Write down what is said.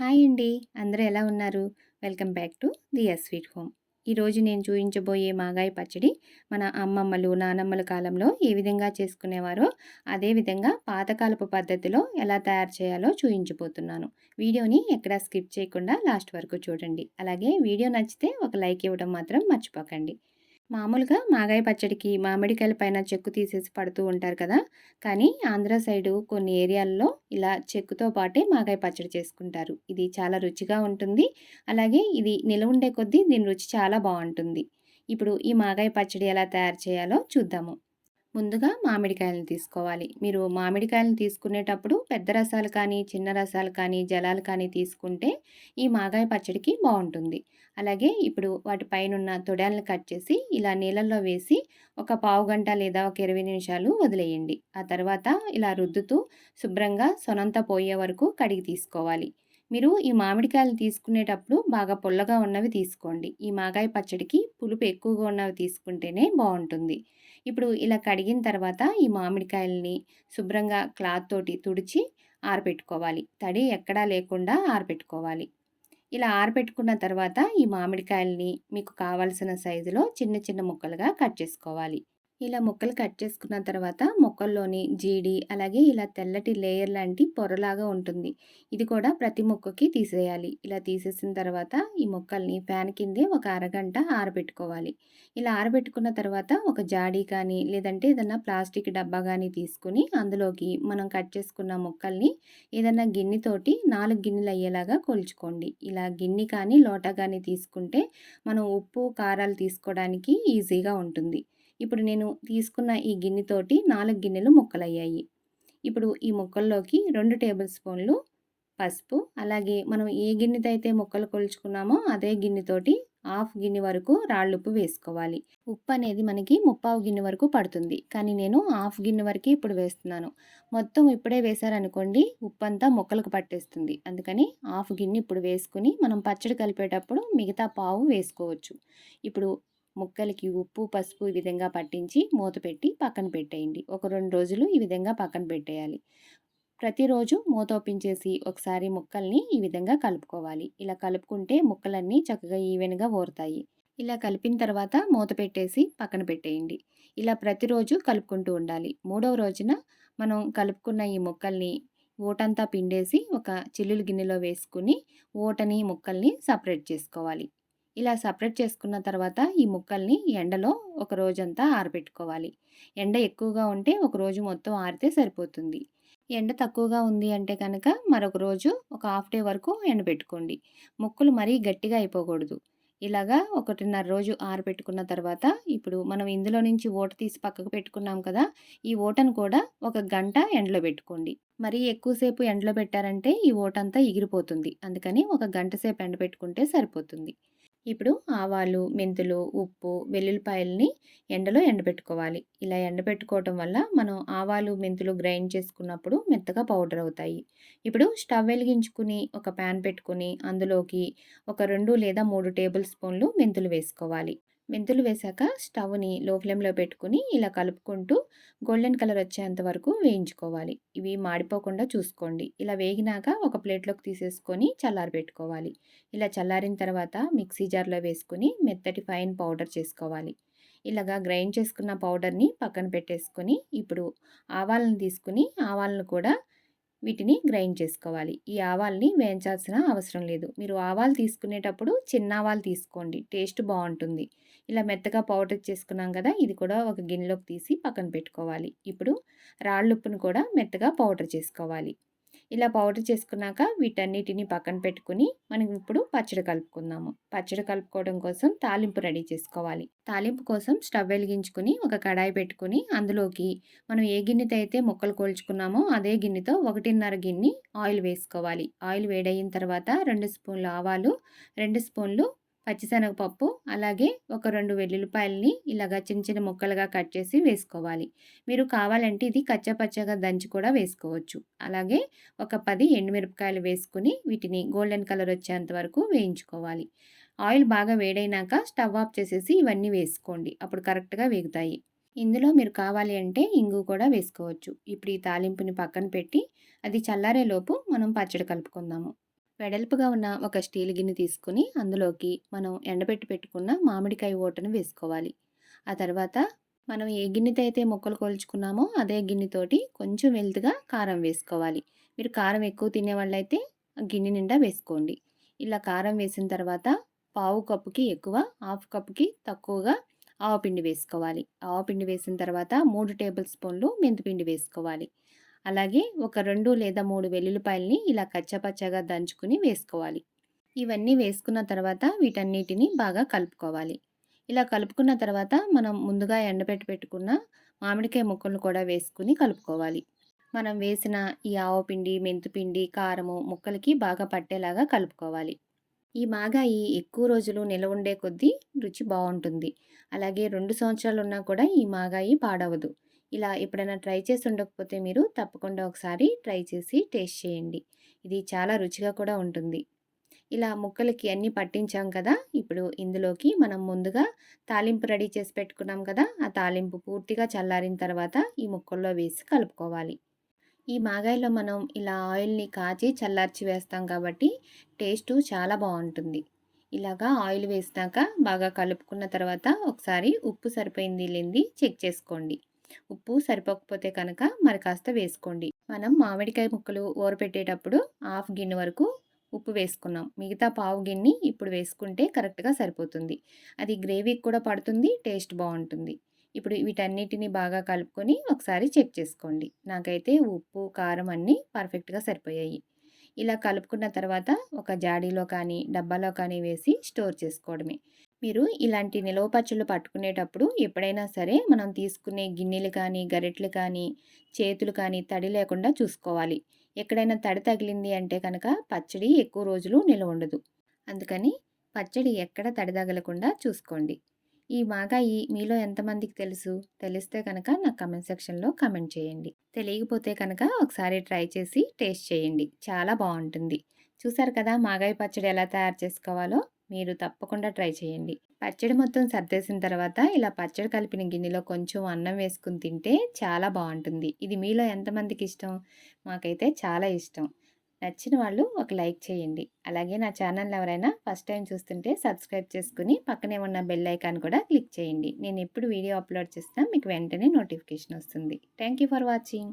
Hi అండి. అందరూ ఎలా ఉన్నారు? Welcome back to the S sweet home. ఈరోజు నేను చూపించబోయే మాగాయ పచ్చడి మన అమ్మమ్మలు నానమ్మల కాలంలో ఏ విధంగా చేసుకునేవారో అదే విధంగా పాతకాలపు పద్ధతిలో ఎలా తయారు చేయాలో చూపించబోతున్నాను వీడియోని ఎక్కడా స్కిప్ చేయకుండా లాస్ట్ వరకు చూడండి. అలాగే వీడియో నచ్చితే ఒక లైక్ ఇవ్వడం మాత్రం మర్చిపోకండి. మామూలుగా మాగాయ పచ్చడికి మామిడికాయల పైన చెక్కు తీసేసి పడుతూ ఉంటారు కదా! కానీ ఆంధ్ర సైడు కొన్ని ఏరియాల్లో ఇలా చెక్కుతో పాటే మాగాయ పచ్చడి చేసుకుంటారు. ఇది చాలా రుచిగా ఉంటుంది. అలాగే ఇది నిలవుండే కొద్దీ దీని రుచి చాలా బాగుంటుంది. ఇప్పుడు ఈ మాగాయ పచ్చడి ఎలా తయారు చేయాలో చూద్దాము. ముందుగా మామిడికాయలను తీసుకోవాలి. మీరు మామిడికాయలను తీసుకునేటప్పుడు పెద్ద రసాలు కానీ చిన్న రసాలు కానీ జలాలు కానీ తీసుకుంటే ఈ మాగాయ పచ్చడికి బాగుంటుంది. అలాగే ఇప్పుడు వాటి పైన తొడాలను కట్ చేసి ఇలా నీళ్ళల్లో వేసి ఒక పావు గంట లేదా ఒక ఇరవై నిమిషాలు వదిలేయండి. ఆ తర్వాత ఇలా రుద్దుతూ శుభ్రంగా సొనంత పోయే వరకు కడిగి తీసుకోవాలి. మీరు ఈ మామిడికాయలు తీసుకునేటప్పుడు బాగా పుల్లగా ఉన్నవి తీసుకోండి. ఈ మాగాయ పచ్చడికి పులుపు ఎక్కువగా ఉన్నవి తీసుకుంటేనే బాగుంటుంది. ఇప్పుడు ఇలా కడిగిన తర్వాత ఈ మామిడికాయలని శుభ్రంగా క్లాత్ తోటి తుడిచి ఆరబెట్టుకోవాలి తడి ఎక్కడా లేకుండా ఆరబెట్టుకోవాలి ఇలా ఆరబెట్టుకున్న తర్వాత ఈ మామిడికాయల్ని మీకు కావలసిన సైజులో చిన్న చిన్న ముక్కలుగా కట్ చేసుకోవాలి. ఇలా ముక్కలు కట్ చేసుకున్న తర్వాత మొక్కల్లోని జీడి అలాగే ఇలా తెల్లటి లేయర్ లాంటి పొరలాగా ఉంటుంది. ఇది కూడా ప్రతి మొక్కకి తీసేయాలి. ఇలా తీసేసిన తర్వాత ఈ మొక్కల్ని ఫ్యాన్ కిందే ఒక అరగంట ఆరబెట్టుకోవాలి. ఇలా ఆరబెట్టుకున్న తర్వాత ఒక జాడీ కానీ లేదంటే ఏదన్నా ప్లాస్టిక్ డబ్బా కానీ తీసుకుని అందులోకి మనం కట్ చేసుకున్న మొక్కల్ని ఏదన్నా గిన్నెతోటి నాలుగు గిన్నెలు అయ్యేలాగా కొలుచుకోండి. ఇలా గిన్నె కానీ లోటా కానీ తీసుకుంటే మనం ఉప్పు కారాలు తీసుకోవడానికి ఈజీగా ఉంటుంది. ఇప్పుడు నేను తీసుకున్న ఈ గిన్నెతోటి నాలుగు గిన్నెలు ముక్కలయ్యాయి. ఇప్పుడు ఈ ముక్కల్లోకి రెండు టేబుల్ స్పూన్లు పసుపు అలాగే మనం ఏ గిన్నెతో అయితే ముక్కలు కొలుచుకున్నామో అదే గిన్నెతోటి హాఫ్ గిన్నె వరకు రాళ్ళుప్పు వేసుకోవాలి. ఉప్పు అనేది మనకి ముప్పావు గిన్నె వరకు పడుతుంది. కానీ నేను హాఫ్ గిన్నె వరకు ఇప్పుడు వేస్తున్నాను. మొత్తం ఇప్పుడే వేశారనుకోండి ఉప్పు అంతా మొక్కలకు పట్టేస్తుంది. అందుకని హాఫ్ గిన్నె ఇప్పుడు వేసుకుని మనం పచ్చడి కలిపేటప్పుడు మిగతా పావు వేసుకోవచ్చు. ఇప్పుడు ముక్కలకి ఉప్పు పసుపు ఈ విధంగా పట్టించి మూత పెట్టి పక్కన పెట్టేయండి. ఒక రెండు రోజులు ఈ విధంగా పక్కన పెట్టేయాలి. ప్రతిరోజు మూత ఓపించేసి ఒకసారి ముక్కల్ని ఈ విధంగా కలుపుకోవాలి. ఇలా కలుపుకుంటే ముక్కలన్నీ చక్కగా ఈవెన్గా ఊరుతాయి. ఇలా కలిపిన తర్వాత మూత పెట్టేసి పక్కన పెట్టేయండి. ఇలా ప్రతిరోజు కలుపుకుంటూ ఉండాలి. మూడవ రోజున మనం కలుపుకున్న ఈ ముక్కల్ని ఓటంతా పిండేసి ఒక చిల్లులు గిన్నెలో వేసుకుని ఓటని ముక్కల్ని సపరేట్ చేసుకోవాలి. ఇలా సపరేట్ చేసుకున్న తర్వాత ఈ ముక్కల్ని ఎండలో ఒక రోజంతా ఆరబెట్టుకోవాలి. ఎండ ఎక్కువగా ఉంటే ఒక రోజు మొత్తం ఆరితే సరిపోతుంది. ఎండ తక్కువగా ఉంది అంటే కనుక మరొక రోజు ఒక హాఫ్ డే వరకు ఎండబెట్టుకోండి. ముక్కలు మరీ గట్టిగా అయిపోకూడదు. ఇలాగా ఒకటిన్నర రోజు ఆరబెట్టుకున్న తర్వాత ఇప్పుడు మనం ఇందులో నుంచి ఓట తీసి పక్కకు పెట్టుకున్నాం కదా ఈ ఓటను కూడా ఒక గంట ఎండలో పెట్టుకోండి. మరీ ఎక్కువసేపు ఎండలో పెట్టారంటే ఈ ఓటంతా ఎగిరిపోతుంది. అందుకని ఒక గంట సేపు ఎండబెట్టుకుంటే సరిపోతుంది. ఇప్పుడు ఆవాలు మెంతులు ఉప్పు వెల్లుల్లిపాయలని ఎండలో ఎండబెట్టుకోవాలి. ఇలా ఎండబెట్టుకోవటం వల్ల మనం ఆవాలు మెంతులు గ్రైండ్ చేసుకున్నప్పుడు మెత్తగా పౌడర్ అవుతాయి. ఇప్పుడు స్టవ్ వెలిగించుకుని ఒక ప్యాన్ పెట్టుకుని అందులోకి ఒక రెండు లేదా మూడు టేబుల్ స్పూన్లు మెంతులు వేసుకోవాలి. మెంతులు వేశాక స్టవ్ని లో ఫ్లేమ్లో పెట్టుకుని ఇలా కలుపుకుంటూ గోల్డెన్ కలర్ వచ్చేంత వరకు వేయించుకోవాలి. ఇవి మాడిపోకుండా చూసుకోండి. ఇలా వేగినాక ఒక ప్లేట్లోకి తీసేసుకొని చల్లారి పెట్టుకోవాలి ఇలా చల్లారిన తర్వాత మిక్సీ జార్లో వేసుకుని మెత్తటి ఫైన్ పౌడర్ చేసుకోవాలి. ఇలాగా గ్రైండ్ చేసుకున్న పౌడర్ని పక్కన పెట్టేసుకొని ఇప్పుడు ఆవాలను తీసుకుని ఆవాలను కూడా వీటిని గ్రైండ్ చేసుకోవాలి. ఈ ఆవాల్ని వేయించాల్సిన అవసరం లేదు. మీరు ఆవాలు తీసుకునేటప్పుడు చిన్న ఆవాలు తీసుకోండి. టేస్ట్ బాగుంటుంది. ఇలా మెత్తగా పౌడర్ చేసుకున్నాం కదా ఇది కూడా ఒక గిన్నెలోకి తీసి పక్కన పెట్టుకోవాలి. ఇప్పుడు రాళ్ళుప్పును కూడా మెత్తగా పౌడర్ చేసుకోవాలి. ఇలా పౌడర్ చేసుకున్నాక వీటన్నిటిని పక్కన పెట్టుకుని మనం ఇప్పుడు పచ్చడి కలుపుకుందాము. పచ్చడి కలుపుకోవడం కోసం తాలింపు రెడీ చేసుకోవాలి. తాలింపు కోసం స్టవ్ వెలిగించుకుని ఒక కడాయి పెట్టుకుని అందులోకి మనం ఏ గిన్నెతో అయితే ముక్కలు కోల్చుకున్నామో అదే గిన్నెతో ఒకటిన్నర గిన్నె ఆయిల్ వేసుకోవాలి. ఆయిల్ వేడయిన తర్వాత రెండు స్పూన్లు ఆవాలు రెండు స్పూన్లు పచ్చిశనగపప్పు అలాగే ఒక రెండు వెల్లుల్లిపాయలని ఇలాగా చిన్న చిన్న ముక్కలుగా కట్ చేసి వేసుకోవాలి. మీరు కావాలంటే ఇది కచ్చపచ్చగా దంచి కూడా వేసుకోవచ్చు. అలాగే ఒక పది ఎండుమిరపకాయలు వేసుకుని వీటిని గోల్డెన్ కలర్ వచ్చేంత వరకు వేయించుకోవాలి. ఆయిల్ బాగా వేడైనాక స్టవ్ ఆఫ్ చేసేసి ఇవన్నీ వేసుకోండి. అప్పుడు కరెక్ట్గా వేగుతాయి. ఇందులో మీరు కావాలి అంటే ఇంగు కూడా వేసుకోవచ్చు. ఇప్పుడు ఈ తాలింపుని పక్కన పెట్టి అది చల్లారేలోపు మనం పచ్చడి కలుపుకుందాము. వెడల్పుగా ఉన్న ఒక స్టీల్ గిన్నె తీసుకుని అందులోకి మనం ఎండబెట్టి పెట్టుకున్న మామిడికాయ ఓటను వేసుకోవాలి. ఆ తర్వాత మనం ఏ గిన్నెతో అయితే ముక్కలు కొలుచుకున్నామో అదే గిన్నెతోటి కొంచెం వెల్త్గా కారం వేసుకోవాలి. మీరు కారం ఎక్కువ తినేవాళ్ళైతే గిన్నె నిండా వేసుకోండి. ఇలా కారం వేసిన తర్వాత పావు కప్పుకి ఎక్కువ హాఫ్ కప్పుకి తక్కువగా ఆవపిండి వేసుకోవాలి. ఆవపిండి వేసిన తర్వాత మూడు టేబుల్ స్పూన్లు మెంతిపిండి వేసుకోవాలి. అలాగే ఒక రెండు లేదా మూడు వెల్లుల్లిపాయల్ని ఇలా కచ్చపచ్చగా దంచుకుని వేసుకోవాలి. ఇవన్నీ వేసుకున్న తర్వాత వీటన్నిటిని బాగా కలుపుకోవాలి. ఇలా కలుపుకున్న తర్వాత మనం ముందుగా ఎండబెట్టి పెట్టుకున్న మామిడికాయ ముక్కలను కూడా వేసుకుని కలుపుకోవాలి. మనం వేసిన ఈ ఆవపిండి మెంతిపిండి కారము ముక్కలకి బాగా పట్టేలాగా కలుపుకోవాలి. ఈ మాగాయి ఎక్కువ రోజులు నిలవ ఉండే కొద్దీ రుచి బాగుంటుంది. అలాగే రెండు సంవత్సరాలు ఉన్నా కూడా ఈ మాగాయి పాడవదు. ఇలా ఎప్పుడైనా ట్రై చేసి ఉండకపోతే మీరు తప్పకుండా ఒకసారి ట్రై చేసి టేస్ట్ చేయండి. ఇది చాలా రుచిగా కూడా ఉంటుంది. ఇలా ముక్కలకి అన్నీ పట్టించాం కదా ఇప్పుడు ఇందులోకి మనం ముందుగా తాలింపు రెడీ చేసి పెట్టుకున్నాం కదా ఆ తాలింపు పూర్తిగా చల్లారిన తర్వాత ఈ ముక్కల్లో వేసి కలుపుకోవాలి. ఈ మాగాయలో మనం ఇలా ఆయిల్ని కాచి చల్లార్చి వేస్తాం కాబట్టి టేస్టు చాలా బాగుంటుంది. ఇలాగా ఆయిల్ వేసినాక బాగా కలుపుకున్న తర్వాత ఒకసారి ఉప్పు సరిపోయింది లేనిది చెక్ చేసుకోండి. ఉప్పు సరిపోకపోతే కనుక మరి కాస్త వేసుకోండి. మనం మామిడికాయ ముక్కలు ఊరపెట్టేటప్పుడు హాఫ్ గిన్నె వరకు ఉప్పు వేసుకున్నాం. మిగతా పావు గిన్నె ఇప్పుడు వేసుకుంటే కరెక్ట్గా సరిపోతుంది. అది గ్రేవీకి కూడా పడుతుంది టేస్ట్ బాగుంటుంది. ఇప్పుడు వీటన్నిటిని బాగా కలుపుకొని ఒకసారి చెక్ చేసుకోండి. నాకైతే ఉప్పు కారం అన్నీ పర్ఫెక్ట్గా సరిపోయాయి. ఇలా కలుపుకున్న తర్వాత ఒక జాడీలో కానీ డబ్బాలో కానీ వేసి స్టోర్ చేసుకోవడమే. మీరు ఇలాంటి నిలవ పచ్చళ్ళు పట్టుకునేటప్పుడు ఎప్పుడైనా సరే మనం తీసుకునే గిన్నెలు కానీ గరిటెలు కానీ చేతులు కానీ తడి లేకుండా చూసుకోవాలి. ఎక్కడైనా తడి తగిలింది అంటే కనుక పచ్చడి ఎక్కువ రోజులు నిలవ ఉండదు. అందుకని పచ్చడి ఎక్కడ తడి తగలకుండా చూసుకోండి. ఈ మాగాయి మీలో ఎంతమందికి తెలుసు? తెలిస్తే కనుక నాకు కమెంట్ సెక్షన్లో కమెంట్ చేయండి. తెలియకపోతే కనుక ఒకసారి ట్రై చేసి టేస్ట్ చేయండి. చాలా బాగుంటుంది. చూసారు కదా మాగాయి పచ్చడి ఎలా తయారు చేసుకోవాలో? మీరు తప్పకుండా ట్రై చేయండి. పచ్చడి మొత్తం సర్దేసిన తర్వాత ఇలా పచ్చడి కలిపిన గిన్నెలో కొంచెం అన్నం వేసుకుని తింటే చాలా బాగుంటుంది. ఇది మీలో ఎంతమందికి ఇష్టం? మాకైతే చాలా ఇష్టం. నచ్చిన వాళ్ళు ఒక లైక్ చేయండి. అలాగే నా ఛానల్ ఎవరైనా ఫస్ట్ టైం చూస్తుంటే సబ్స్క్రైబ్ చేసుకుని పక్కనే ఉన్న బెల్ ఐకాన్ కూడా క్లిక్ చేయండి. నేను ఎప్పుడు వీడియో అప్లోడ్ చేసినా మీకు వెంటనే నోటిఫికేషన్ వస్తుంది. Thank for watching.